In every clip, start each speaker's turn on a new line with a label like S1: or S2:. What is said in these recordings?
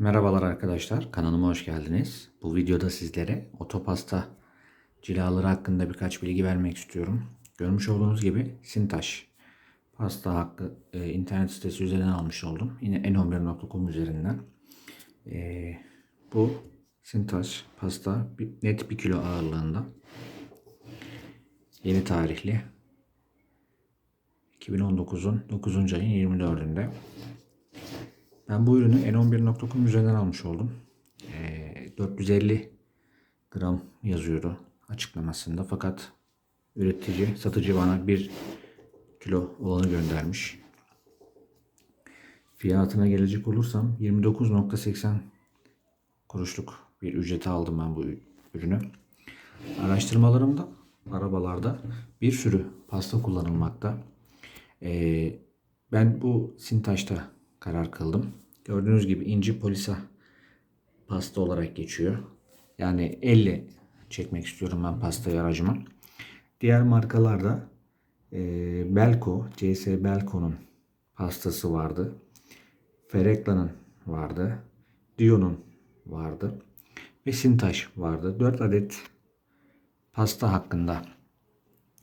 S1: Merhabalar arkadaşlar, kanalıma hoş geldiniz. Bu videoda sizlere otopasta cilaları hakkında birkaç bilgi vermek istiyorum. Görmüş olduğunuz gibi Sintaş pasta hakkı e, internet sitesi üzerinden almış oldum. Yine n11.com üzerinden. E, bu Sintaş pasta net 1 kilo ağırlığında. Yeni tarihli. 2019'un 9. ayın 24'ünde. Ben bu ürünü n11.com üzerinden almış oldum. Ee, 450 gram yazıyordu açıklamasında. Fakat üretici, satıcı bana 1 kilo olanı göndermiş. Fiyatına gelecek olursam 29.80 kuruşluk bir ücreti aldım ben bu ürünü. Araştırmalarımda arabalarda bir sürü pasta kullanılmakta. Ee, ben bu Sintaş'ta karar kıldım. Gördüğünüz gibi inci polisa pasta olarak geçiyor. Yani elle çekmek istiyorum ben pastayı aracıma. Diğer markalarda e, Belco, CS Belco'nun pastası vardı. Ferekla'nın vardı. Dion'un vardı. Ve Sintaş vardı. 4 adet pasta hakkında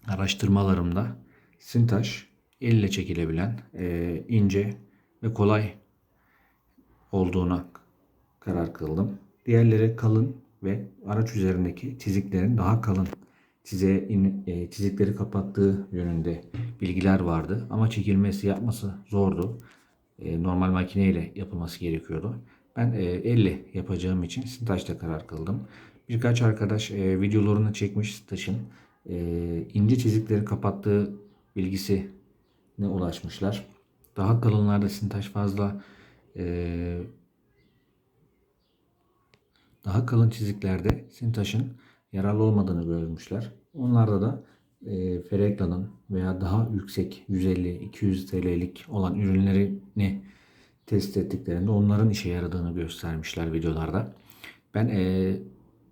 S1: araştırmalarımda Sintaş elle çekilebilen e, ince ve kolay olduğuna karar kıldım. Diğerleri kalın ve araç üzerindeki çiziklerin daha kalın çize, in- e, çizikleri kapattığı yönünde bilgiler vardı. Ama çekilmesi yapması zordu. E, normal makineyle yapılması gerekiyordu. Ben e, elle yapacağım için Sintaş'ta karar kıldım. Birkaç arkadaş videolarını çekmiş Sintaş'ın e, ince çizikleri kapattığı bilgisi ne ulaşmışlar. Daha kalınlarda Sintaş fazla e, daha kalın çiziklerde Sintaş'ın yararlı olmadığını görmüşler. Onlarda da e, Ferekla'nın veya daha yüksek 150-200 TL'lik olan ürünlerini test ettiklerinde onların işe yaradığını göstermişler videolarda. Ben e,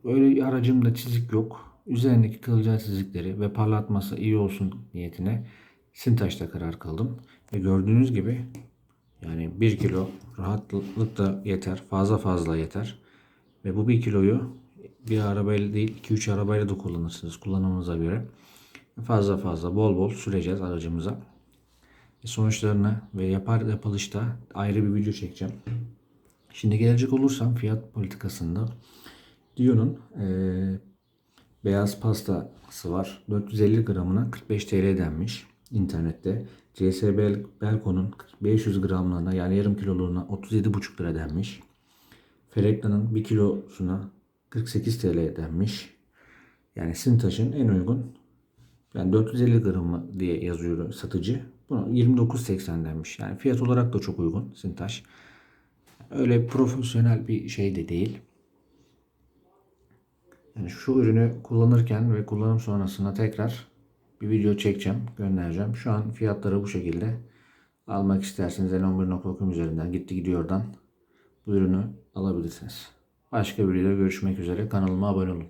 S1: öyle aracımda çizik yok. Üzerindeki kılcal çizikleri ve parlatması iyi olsun niyetine Sintaş'ta karar kıldım. Ve gördüğünüz gibi yani 1 kilo rahatlıkla yeter. Fazla fazla yeter. Ve bu 1 kiloyu bir arabayla değil 2-3 arabayla da kullanırsınız kullanımınıza göre. Fazla fazla bol bol süreceğiz aracımıza. E, Sonuçlarını ve yapar yapılışta ayrı bir video çekeceğim. Şimdi gelecek olursam fiyat politikasında Dion'un eee beyaz pastası var. 450 gramına 45 TL denmiş internette. CS Bel- Belco'nun 500 gramlığına yani yarım kiloluğuna 37,5 lira denmiş. Ferekla'nın 1 kilosuna 48 TL denmiş. Yani Sintaş'ın en uygun yani 450 gramı diye yazıyor satıcı. Bunu 29.80 denmiş. Yani fiyat olarak da çok uygun Sintaş. Öyle profesyonel bir şey de değil. Yani şu ürünü kullanırken ve kullanım sonrasında tekrar bir video çekeceğim, göndereceğim. Şu an fiyatları bu şekilde. Almak isterseniz n11.com üzerinden gitti gidiyordan bu ürünü alabilirsiniz. Başka bir videoda görüşmek üzere. Kanalıma abone olun.